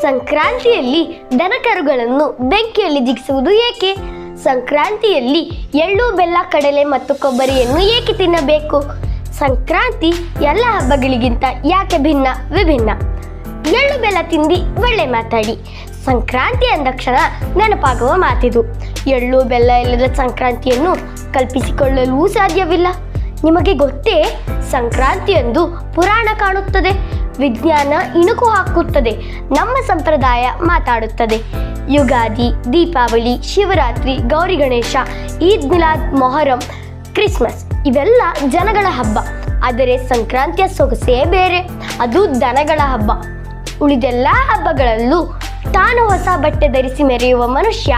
ಸಂಕ್ರಾಂತಿಯಲ್ಲಿ ದನಕರುಗಳನ್ನು ಬೆಂಕಿಯಲ್ಲಿ ಜಿಗಿಸುವುದು ಏಕೆ? ಸಂಕ್ರಾಂತಿಯಲ್ಲಿ ಎಳ್ಳು, ಬೆಲ್ಲ, ಕಡಲೆ ಮತ್ತು ಕೊಬ್ಬರಿಯನ್ನು ಏಕೆ ತಿನ್ನಬೇಕು? ಸಂಕ್ರಾಂತಿ ಎಲ್ಲ ಹಬ್ಬಗಳಿಗಿಂತ ಯಾಕೆ ಭಿನ್ನ? ವಿಭಿನ್ನ. ಎಳ್ಳು, ಬೆಲ್ಲ ತಿಂದು ಒಳ್ಳೆ ಮಾತಾಡಿ. ಸಂಕ್ರಾಂತಿ ಅಂದಕ್ಷಣ ನೆನಪಾಗುವ ಮಾತಿದು. ಎಳ್ಳು, ಬೆಲ್ಲ ಇಲ್ಲದ ಸಂಕ್ರಾಂತಿಯನ್ನು ಕಲ್ಪಿಸಿಕೊಳ್ಳಲು ಸಾಧ್ಯವಿಲ್ಲ. ನಿಮಗೆ ಗೊತ್ತೇ? ಸಂಕ್ರಾಂತಿಯಂದು ಪುರಾಣ ಕಾಣುತ್ತದೆ. ವಿಜ್ಞಾನ ಇಣುಕು ಹಾಕುತ್ತದೆ, ನಮ್ಮ ಸಂಪ್ರದಾಯ ಮಾತಾಡುತ್ತದೆ. ಯುಗಾದಿ, ದೀಪಾವಳಿ, ಶಿವರಾತ್ರಿ, ಗೌರಿ ಗಣೇಶ, ಈದ್ ಮಿಲಾದ್, ಮೊಹರಂ, ಕ್ರಿಸ್ಮಸ್ ಇವೆಲ್ಲ ಜನಗಳ ಹಬ್ಬ. ಆದರೆ ಸಂಕ್ರಾಂತಿಯ ಸೊಗಸೇ ಬೇರೆ, ಅದು ದನಗಳ ಹಬ್ಬ. ಉಳಿದೆಲ್ಲ ಹಬ್ಬಗಳಲ್ಲೂ ತಾನು ಹೊಸ ಬಟ್ಟೆ ಧರಿಸಿ ಮೆರೆಯುವ ಮನುಷ್ಯ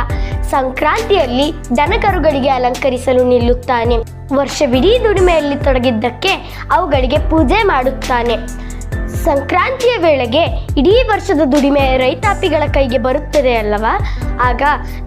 ಸಂಕ್ರಾಂತಿಯಲ್ಲಿ ದನಕರುಗಳಿಗೆ ಅಲಂಕರಿಸಲು ನಿಲ್ಲುತ್ತಾನೆ. ವರ್ಷವಿಡೀ ದುಡಿಮೆಯಲ್ಲಿ ತೊಡಗಿದ್ದಕ್ಕೆ ಅವುಗಳಿಗೆ ಪೂಜೆ ಮಾಡುತ್ತಾನೆ. ಸಂಕ್ರಾಂತಿಯ ವೇಳೆಗೆ ಇಡೀ ವರ್ಷದ ದುಡಿಮೆ ರೈತಾಪಿಗಳ ಕೈಗೆ ಬರುತ್ತದೆ ಅಲ್ಲವಾ? ಆಗ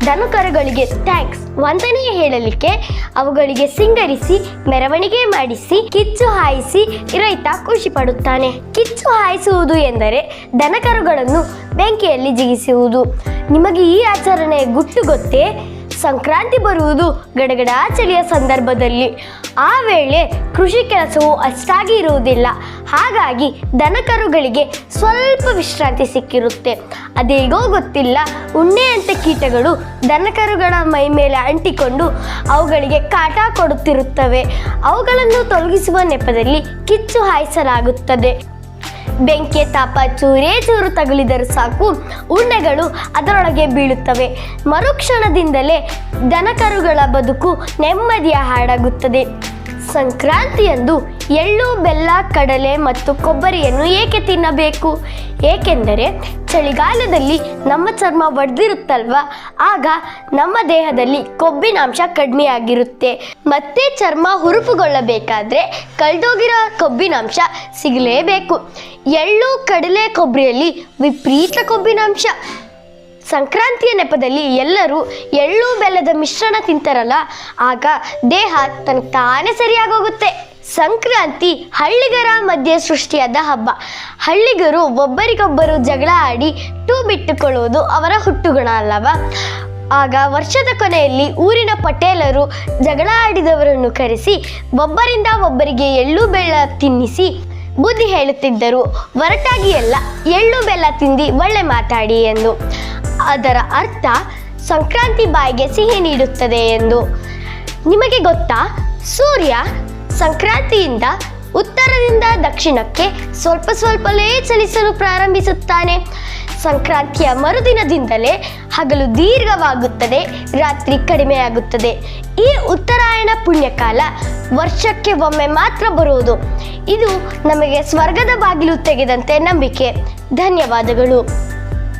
ದನಕರುಗಳಿಗೆ ಥ್ಯಾಂಕ್ಸ್ ವಂದನೆ ಹೇಳಲಿಕ್ಕೆ ಅವುಗಳಿಗೆ ಸಿಂಗರಿಸಿ, ಮೆರವಣಿಗೆ ಮಾಡಿಸಿ, ಕಿಚ್ಚು ಹಾಯಿಸಿ ರೈತ ಖುಷಿ ಪಡುತ್ತಾನೆ. ಕಿಚ್ಚು ಹಾಯಿಸುವುದು ಎಂದರೆ ದನಕರುಗಳನ್ನು ಬೆಂಕಿಯಲ್ಲಿ ಜಿಗಿಸುವುದು. ನಿಮಗೆ ಈ ಆಚರಣೆ ಗುಟ್ಟು ಗೊತ್ತೇ? ಸಂಕ್ರಾಂತಿ ಬರುವುದು ಗಡಗಡ ಚಳಿಯ ಸಂದರ್ಭದಲ್ಲಿ. ಆ ವೇಳೆ ಕೃಷಿ ಕೆಲಸವು ಅಷ್ಟಾಗಿ ಇರುವುದಿಲ್ಲ. ಹಾಗಾಗಿ ದನಕರುಗಳಿಗೆ ಸ್ವಲ್ಪ ವಿಶ್ರಾಂತಿ ಸಿಕ್ಕಿರುತ್ತೆ. ಅದೇಗೋ ಗೊತ್ತಿಲ್ಲ ಉಣ್ಣೆಯಂತೆ ಕೀಟಗಳು ದನಕರುಗಳ ಮೈ ಮೇಲೆ ಅಂಟಿಕೊಂಡು ಅವುಗಳಿಗೆ ಕಾಟ ಕೊಡುತ್ತಿರುತ್ತವೆ. ಅವುಗಳನ್ನು ತೊಲಗಿಸುವ ನೆಪದಲ್ಲಿ ಕಿಚ್ಚು ಹಾಯಿಸಲಾಗುತ್ತದೆ. ಬೆಂಕಿ, ತಾಪ, ಚೂರೇ ಚೂರು ತಗುಲಿದರೂ ಸಾಕು, ಉಣ್ಣೆಗಳು ಅದರೊಳಗೆ ಬೀಳುತ್ತವೆ. ಮರುಕ್ಷಣದಿಂದಲೇ ದನಕರುಗಳ ಬದುಕು ನೆಮ್ಮದಿಯ ಹಾಡಾಗುತ್ತದೆ. ಸಂಕ್ರಾಂತಿಯಂದು ಎಳ್ಳು, ಬೆಲ್ಲ, ಕಡಲೆ ಮತ್ತು ಕೊಬ್ಬರಿಯನ್ನು ಏಕೆ ತಿನ್ನಬೇಕು? ಏಕೆಂದರೆ ಚಳಿಗಾಲದಲ್ಲಿ ನಮ್ಮ ಚರ್ಮ ಒಡೆದಿರುತ್ತಲ್ವ? ಆಗ ನಮ್ಮ ದೇಹದಲ್ಲಿ ಕೊಬ್ಬಿನಾಂಶ ಕಡಿಮೆಯಾಗಿರುತ್ತೆ. ಮತ್ತೆ ಚರ್ಮ ಹುರುಪುಗೊಳ್ಳಬೇಕಾದ್ರೆ ಕಳೆದೋಗಿರೋ ಕೊಬ್ಬಿನಾಂಶ ಸಿಗಲೇಬೇಕು. ಎಳ್ಳು, ಕಡಲೆ ಕೊಬ್ಬರಿಯಲ್ಲಿ ವಿಪರೀತ ಕೊಬ್ಬಿನಾಂಶ. ಸಂಕ್ರಾಂತಿಯ ನೆಪದಲ್ಲಿ ಎಲ್ಲರೂ ಎಳ್ಳು, ಬೆಲ್ಲದ ಮಿಶ್ರಣ ತಿಂತಾರಲ್ಲ, ಆಗ ದೇಹ ತನ್ನ ತಾನೇ ಸರಿಯಾಗೋಗುತ್ತೆ ಸಂಕ್ರಾಂತಿ ಹಳ್ಳಿಗರ ಮಧ್ಯೆ ಸೃಷ್ಟಿಯಾದ ಹಬ್ಬ. ಹಳ್ಳಿಗರು ಒಬ್ಬರಿಗೊಬ್ಬರು ಜಗಳ ಆಡಿ ಟೂ ಬಿಟ್ಟುಕೊಳ್ಳುವುದು ಅವರ ಹುಟ್ಟುಗುಣ ಅಲ್ಲವ? ಆಗ ವರ್ಷದ ಕೊನೆಯಲ್ಲಿ ಊರಿನ ಪಟೇಲರು ಜಗಳ ಆಡಿದವರನ್ನು ಕರೆಸಿ ಒಬ್ಬರಿಂದ ಒಬ್ಬರಿಗೆ ಎಳ್ಳು ಬೆಲ್ಲ ತಿನ್ನಿಸಿ ಬುದ್ಧಿ ಹೇಳುತ್ತಿದ್ದರು. ಒರಟಾಗಿ ಎಲ್ಲ ಎಳ್ಳು ಬೆಲ್ಲ ತಿಂದು ಒಳ್ಳೆ ಮಾತಾಡಿ ಎಂದು. ಅದರ ಅರ್ಥ ಸಂಕ್ರಾಂತಿ ಬಾಯಿಗೆ ಸಿಹಿ ನೀಡುತ್ತದೆ ಎಂದು. ನಿಮಗೆ ಗೊತ್ತಾ? ಸೂರ್ಯ ಸಂಕ್ರಾಂತಿಯಿಂದ ಉತ್ತರದಿಂದ ದಕ್ಷಿಣಕ್ಕೆ ಸ್ವಲ್ಪ ಸ್ವಲ್ಪಲೇ ಚಲಿಸಲು ಪ್ರಾರಂಭಿಸುತ್ತಾನೆ. ಸಂಕ್ರಾಂತಿಯ ಮರುದಿನದಿಂದಲೇ ಹಗಲು ದೀರ್ಘವಾಗುತ್ತದೆ, ರಾತ್ರಿ ಕಡಿಮೆಯಾಗುತ್ತದೆ. ಈ ಉತ್ತರಾಯಣ ಪುಣ್ಯಕಾಲ ವರ್ಷಕ್ಕೆ ಒಮ್ಮೆ ಮಾತ್ರ ಬರುವುದು. ಇದು ನಮಗೆ ಸ್ವರ್ಗದ ಬಾಗಿಲು ತೆಗೆದಂತೆ ನಂಬಿಕೆ. ಧನ್ಯವಾದಗಳು.